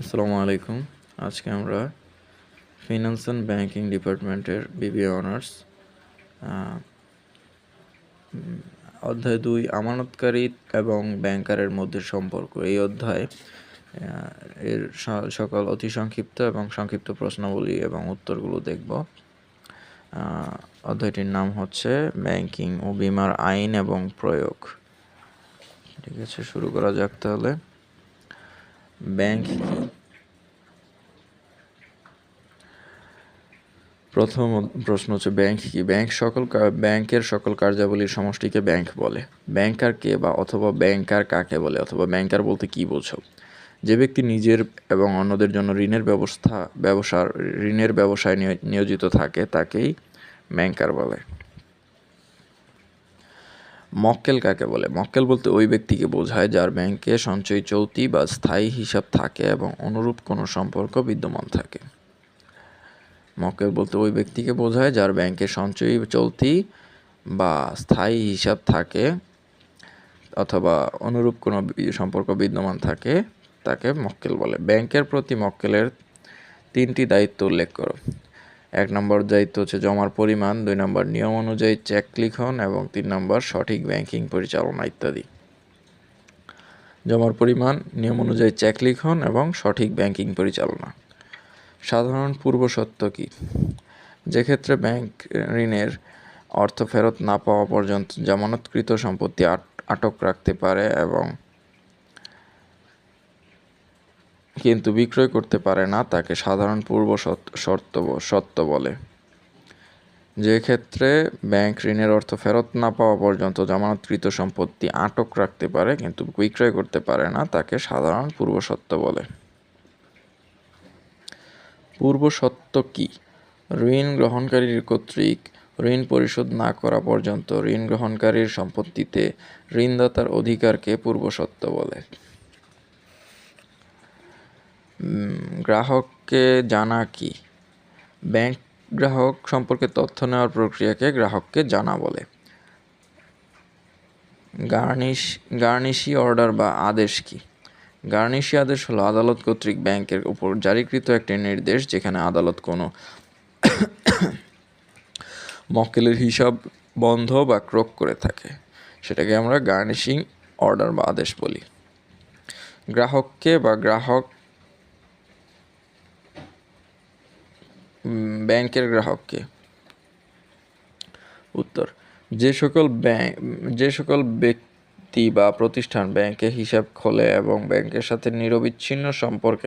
আসসালামু আলাইকুম। আজকে আমরা ফিনান্স অ্যান্ড ব্যাংকিং ডিপার্টমেন্টের বিবি অনার্স অধ্যায় দুই, আমানতকারী এবং ব্যাংকারের মধ্যে সম্পর্ক। এই অধ্যায় এর সকল অতি সংক্ষিপ্ত এবং সংক্ষিপ্ত প্রশ্নাবলী এবং উত্তরগুলো দেখব। অধ্যায়টির নাম হচ্ছে ব্যাংকিং ও বিমার আইন এবং প্রয়োগ। ঠিক আছে, শুরু করা যাক তাহলে। ব্যাংক প্রথম প্রশ্ন হচ্ছে ব্যাংক কি? ব্যাংক সকল ব্যাংকের সকল কার্যাবলীর সমষ্টিকে ব্যাংক বলে। ব্যাংকার কে বা অথবা ব্যাংকার কাকে বলে? অথবা ব্যাংকার বলতে কি বোঝো? যে ব্যক্তি নিজের এবং অন্যদের জন্য ঋণের ব্যবস্থা ব্যবসার ঋণের ব্যবসায় নিয়- নিয়োজিত থাকে, তাকেই ব্যাংকার বলে। মক্কেল কাকে বলে? মক্কেল বলতে ওই ব্যক্তিকে বোঝায় যার ব্যাংকে সঞ্চয় চলতি বা স্থায়ী হিসাব থাকে এবং অনুরূপ কোনো সম্পর্ক বিদ্যমান থাকে। মক্কেল বলতে ওই ব্যক্তিকে বোঝায় যার ব্যাংকে সঞ্চয়ী চলতি বা স্থায়ী হিসাব থাকে অথবা অনুরূপ কোনো সম্পর্ক বিদ্যমান থাকে, তাকে মক্কেল বলে। ব্যাংকের প্রতি মক্কেলের তিনটি দায়িত্ব উল্লেখ করো। এক নম্বর দায়িত্ব হচ্ছে জমার পরিমাণ, দুই নম্বর নিয়ম অনুযায়ী চেক লিখন, এবং তিন নম্বর সঠিক ব্যাংকিং পরিচালনা ইত্যাদি। জমার পরিমাণ, নিয়ম অনুযায়ী চেক লিখন, এবং সঠিক ব্যাংকিং পরিচালনা। সাধারণ পূর্বশর্ত কি? যে ক্ষেত্রে ব্যাংক ঋণের অর্থ ফেরত না পাওয়া পর্যন্ত জামানতকৃত সম্পত্তি আট- আটক রাখতে পারে এবং কিন্তু বিক্রয় করতে পারে না, তাকে সাধারণ পূর্ব শর্ত- সত্য বলে। যে ক্ষেত্রে ব্যাংক ঋণের অর্থ ফেরত না পাওয়া পর্যন্ত জামানতকৃত সম্পত্তি আটক রাখতে পারে, কিন্তু বিক্রয় করতে পারে না, তাকে সাধারণ পূর্ব সত্য বলে। পূর্ব সত্য কি? ঋণ গ্রহণকারীর কর্তৃক ঋণ পরিশোধ না করা পর্যন্ত ঋণ গ্রহণকারীর সম্পত্তিতে ঋণদাতার অধিকারকে পূর্ব সত্য বলে। গ্রাহককে জানা কি? ব্যাংক গ্রাহক সম্পর্কে তথ্য নেওয়ার প্রক্রিয়াকে গ্রাহককে জানা বলে। গার্নিশ, গার্নিশি অর্ডার বা আদেশ কি? গার্নিশি আদেশ হলো আদালত কর্তৃক ব্যাংকের উপর জারিকৃত একটি নির্দেশ যেখানে আদালত কোনো মক্কেলের হিসাব বন্ধ বা ক্রোক করে থাকে। সেটাকে আমরা গার্নিশিং অর্ডার বা আদেশ বলি। গ্রাহককে বা গ্রাহক ব্যাংকের গ্রাহককে উত্তর, যে সকল ব্যাংক যে সকল ব্যক্তি বা প্রতিষ্ঠান ব্যাংকে হিসাব খোলে এবং ব্যাংকের সাথে নিরবিচ্ছিন্ন সম্পর্কে